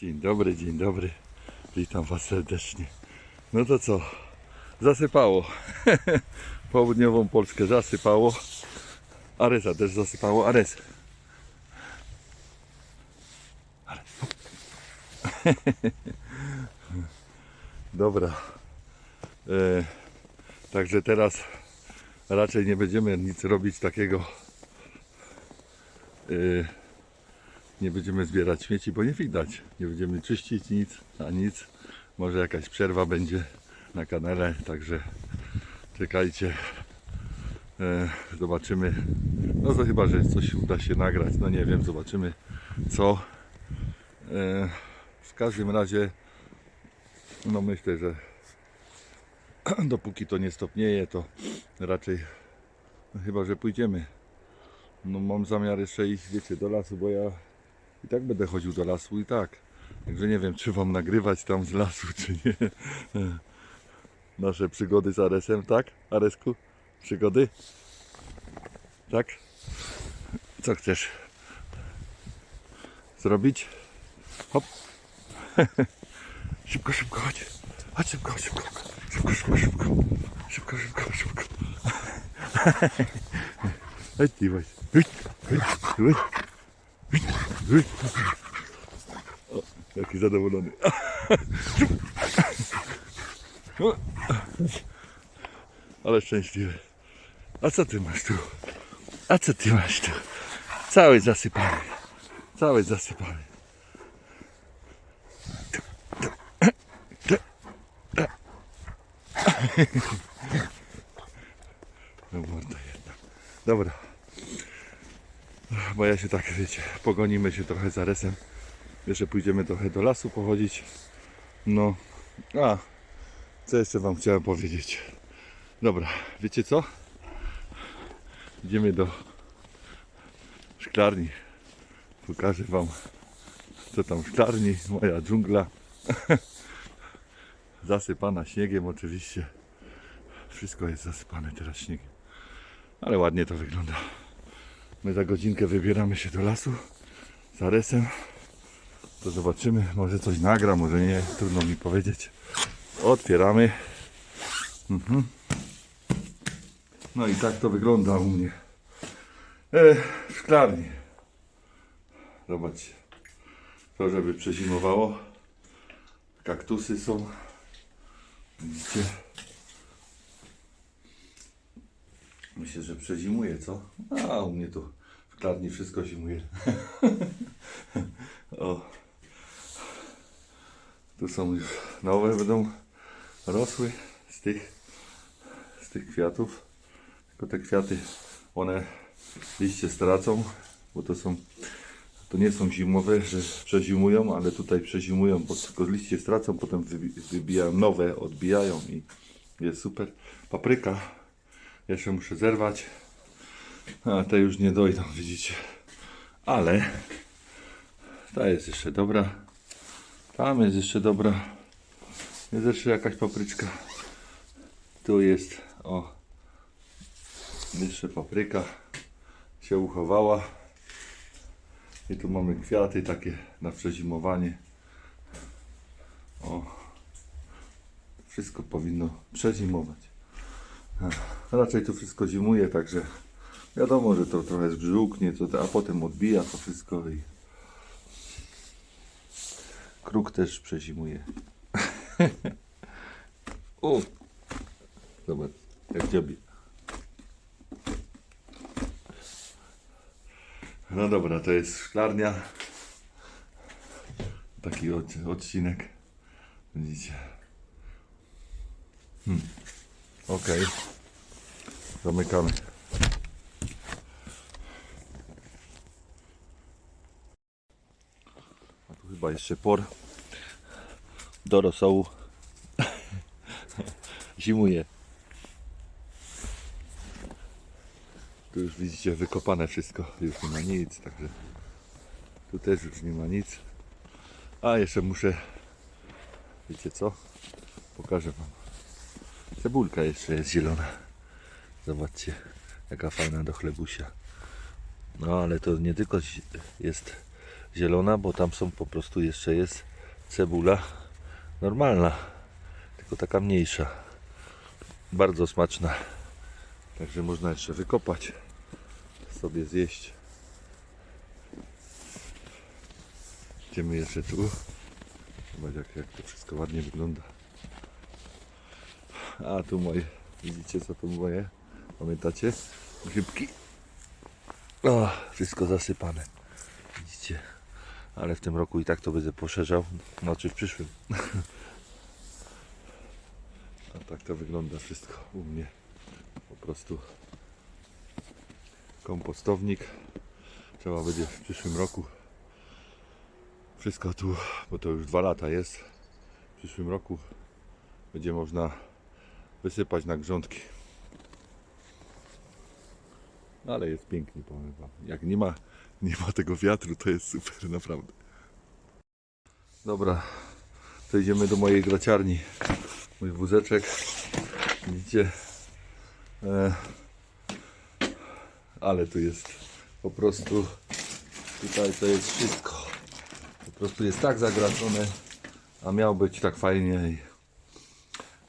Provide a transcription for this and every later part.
Dzień dobry, dzień dobry. Witam Was serdecznie. No to co? Zasypało. Południową Polskę zasypało. Aresa też zasypało. Ares. Dobra. E, także teraz raczej nie będziemy nic robić takiego. E, nie będziemy zbierać śmieci, bo nie widać. Nie będziemy czyścić nic, a nic. Może jakaś przerwa będzie na kanale, także czekajcie. E, zobaczymy. No to chyba, że coś uda się nagrać. No nie wiem, zobaczymy co. E, w każdym razie, no myślę, że dopóki to nie stopnieje, to raczej no chyba, że pójdziemy. No mam zamiar jeszcze iść, wiecie, do lasu, bo ja i tak będę chodził do lasu i tak. Także nie wiem, czy wam nagrywać tam z lasu, czy nie. Nasze przygody z Aresem, tak? Aresku? Przygody? Tak? Co chcesz zrobić? Hop. szybko, szybko, chodź. Chodź szybko, szybko. Szybko, szybko, szybko. Szybko, szybko, szybko. Chodź. Chodź, chodź, chodź. O, jaki zadowolony. Ale szczęśliwy. A co ty masz tu? A co ty masz tu? Cały zasypany. Cały zasypany. No morda jedna. Dobra. Bo ja się tak, wiecie, pogonimy się trochę za resem. Jeszcze pójdziemy trochę do lasu pochodzić. No, a co jeszcze Wam chciałem powiedzieć? Dobra, wiecie co? Idziemy do szklarni. Pokażę Wam, co tam w szklarni. Moja dżungla. Zasypana śniegiem oczywiście. Wszystko jest zasypane teraz śniegiem. Ale ładnie to wygląda. My za godzinkę wybieramy się do lasu z Aresem. To zobaczymy, może coś nagra, może nie, trudno mi powiedzieć. Otwieramy. Mhm. No i tak to wygląda u mnie. E, w szklarni. Zobaczcie. To, żeby przezimowało. Kaktusy są. Widzicie? Myślę, że przezimuje, co? A u mnie tu w szklarni wszystko zimuje. o. Tu są już nowe, będą rosły z tych, z tych kwiatów. Tylko te kwiaty, one liście stracą, bo to są, to nie są zimowe, że przezimują, ale tutaj przezimują, bo tylko liście stracą, potem wybi- wybijają nowe, odbijają i jest super. Papryka, jeszcze muszę zerwać, a te już nie dojdą, widzicie. Ale ta jest jeszcze dobra. Tam jest jeszcze dobra. Jest jeszcze jakaś papryczka. Tu jest, o. Jeszcze papryka się uchowała. I tu mamy kwiaty takie na przezimowanie. O. Wszystko powinno przezimować. Raczej tu wszystko zimuje, także wiadomo, że to trochę zbrzuknie, to, a potem odbija to wszystko i Kruk też przezimuje. o! Zobacz, jak dziobie. No dobra, to jest szklarnia. Taki od, odcinek. Widzicie. Hmm. Okej. Zamykamy. A tu chyba jeszcze por do rosołu. Zimuje. Tu już widzicie wykopane wszystko. Już nie ma nic, także tu też już nie ma nic. A jeszcze muszę, wiecie co? Pokażę wam. Cebulka jeszcze jest zielona. Zobaczcie, jaka fajna do chlebusia. No ale to nie tylko jest zielona, bo tam są po prostu jeszcze jest cebula normalna, tylko taka mniejsza. Bardzo smaczna. Także można jeszcze wykopać, sobie zjeść. Idziemy jeszcze tu. Zobacz jak, jak to wszystko ładnie wygląda. A tu moje, widzicie co to moje? Pamiętacie? Grzybki. O, wszystko zasypane. Widzicie? Ale w tym roku i tak to będę poszerzał. Znaczy w przyszłym. A tak to wygląda wszystko u mnie. Po prostu kompostownik. Trzeba będzie w przyszłym roku wszystko tu, bo to już dwa lata jest. W przyszłym roku będzie można wysypać na grządki. Ale jest pięknie, powiem wam. Jak nie ma, nie ma tego wiatru, to jest super, naprawdę. Dobra, to idziemy do mojej graciarni. Mój wózeczek. Widzicie? E, ale tu jest po prostu tutaj to jest wszystko. Po prostu jest tak zagracone, a miał być tak fajnie i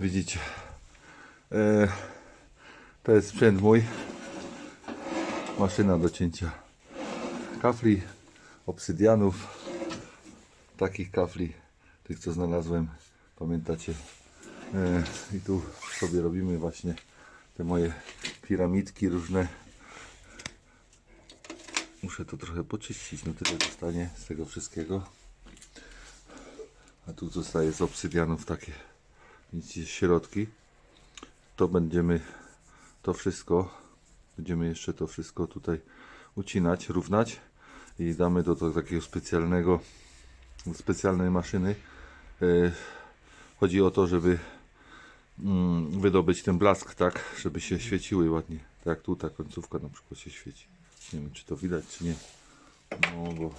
widzicie. E, to jest sprzęt mój. Maszyna do cięcia kafli, obsydianów. Takich kafli, tych co znalazłem, pamiętacie. E, I tu sobie robimy właśnie te moje piramidki różne. Muszę to trochę poczyścić, no tyle zostanie z tego wszystkiego. A tu zostaje z obsydianów takie, środki. To będziemy to wszystko, będziemy jeszcze to wszystko tutaj ucinać, równać i damy do, do takiego specjalnego, specjalnej maszyny. E, Chodzi o to, żeby mm, wydobyć ten blask tak, żeby się świeciły ładnie. Tak tu ta końcówka na przykład się świeci. Nie wiem czy to widać czy nie. No bo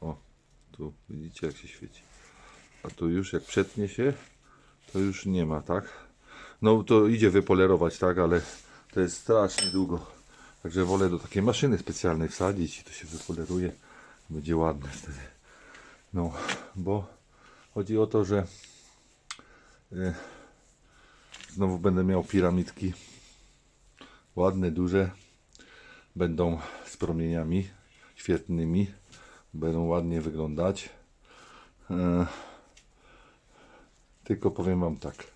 o, tu widzicie jak się świeci. A tu już jak przetnie się, to już nie ma, tak? No to idzie wypolerować, tak, ale to jest strasznie długo. Także wolę do takiej maszyny specjalnej wsadzić i to się wypoleruje. Będzie ładne wtedy. No, bo chodzi o to, że e, znowu będę miał piramidki ładne, duże. Będą z promieniami świetnymi. Będą ładnie wyglądać. E, tylko powiem Wam tak.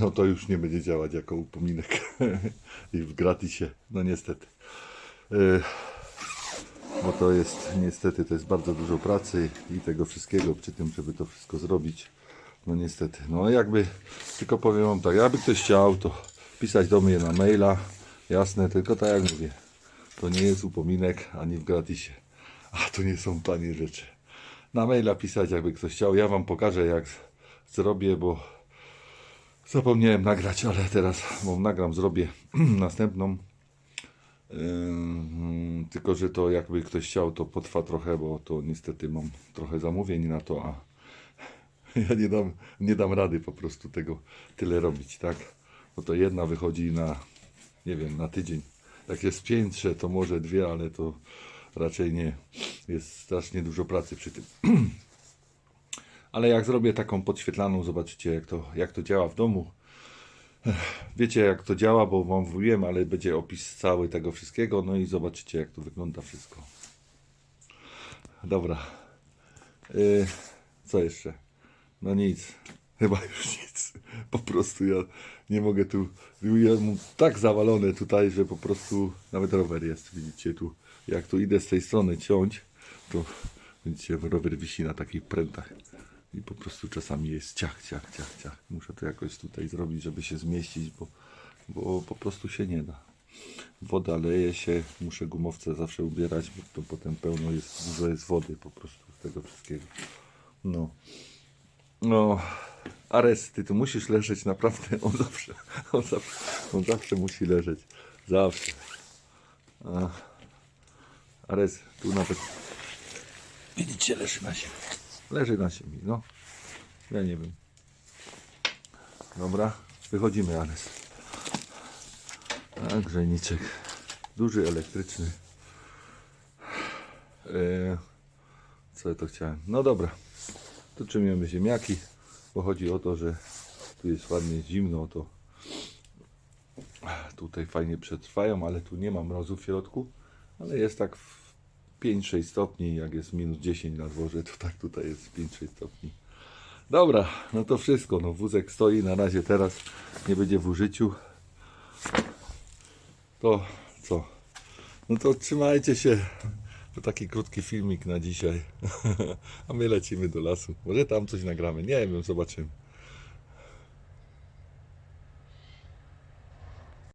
No to już nie będzie działać jako upominek i w gratisie. No niestety. E, bo to jest niestety to jest bardzo dużo pracy i tego wszystkiego przy tym, żeby to wszystko zrobić. No niestety. No jakby tylko powiem wam tak, jakby ktoś chciał, to pisać do mnie na maila. Jasne, tylko tak jak mówię. To nie jest upominek ani w gratisie. A to nie są tanie rzeczy. Na maila pisać jakby ktoś chciał. Ja wam pokażę jak zrobię, bo zapomniałem nagrać, ale teraz bo nagram, zrobię następną. Ym, tylko, że to jakby ktoś chciał, to potrwa trochę, bo to niestety mam trochę zamówień na to, a ja nie dam, nie dam rady po prostu tego tyle robić, tak? Bo to jedna wychodzi na, nie wiem, na tydzień. Jak jest piętrze, to może dwie, ale to raczej nie. Jest strasznie dużo pracy przy tym. Ale jak zrobię taką podświetlaną, zobaczycie jak to, jak to działa w domu. Wiecie jak to działa, bo wam mówiłem, ale będzie opis cały tego wszystkiego, no i zobaczycie jak to wygląda wszystko. Dobra. Yy, co jeszcze? No nic. Chyba już nic. Po prostu ja nie mogę tu. Ja tak zawalone tutaj, że po prostu nawet rower jest. Widzicie tu. Jak tu idę z tej strony ciąć, to widzicie, rower wisi na takich prętach. I po prostu czasami jest ciach, ciach, ciach, ciach. Muszę to jakoś tutaj zrobić, żeby się zmieścić, bo, bo po prostu się nie da. Woda leje się, muszę gumowce zawsze ubierać, bo to potem pełno jest, dużo jest wody po prostu z tego wszystkiego. No. No. Ares, ty tu musisz leżeć naprawdę. On zawsze, on zawsze, on zawsze musi leżeć. Zawsze. Ares, tu nawet widzicie, leży na ziemi. Leży na ziemi, no. Ja nie wiem. Dobra, wychodzimy, Ares. A grzejniczek. Duży, elektryczny. E, Co ja to chciałem? No dobra. Tu trzymiemy ziemniaki, bo chodzi o to, że tu jest ładnie zimno, to tutaj fajnie przetrwają, ale tu nie ma mrozu w środku, ale jest tak w 5-6 stopni, jak jest minus 10 na dworze, to tak tutaj jest 5-6 stopni. Dobra, no to wszystko, no wózek stoi na razie teraz, nie będzie w użyciu. To co? No to trzymajcie się. To taki krótki filmik na dzisiaj. A my lecimy do lasu. Może tam coś nagramy. Nie wiem, zobaczymy.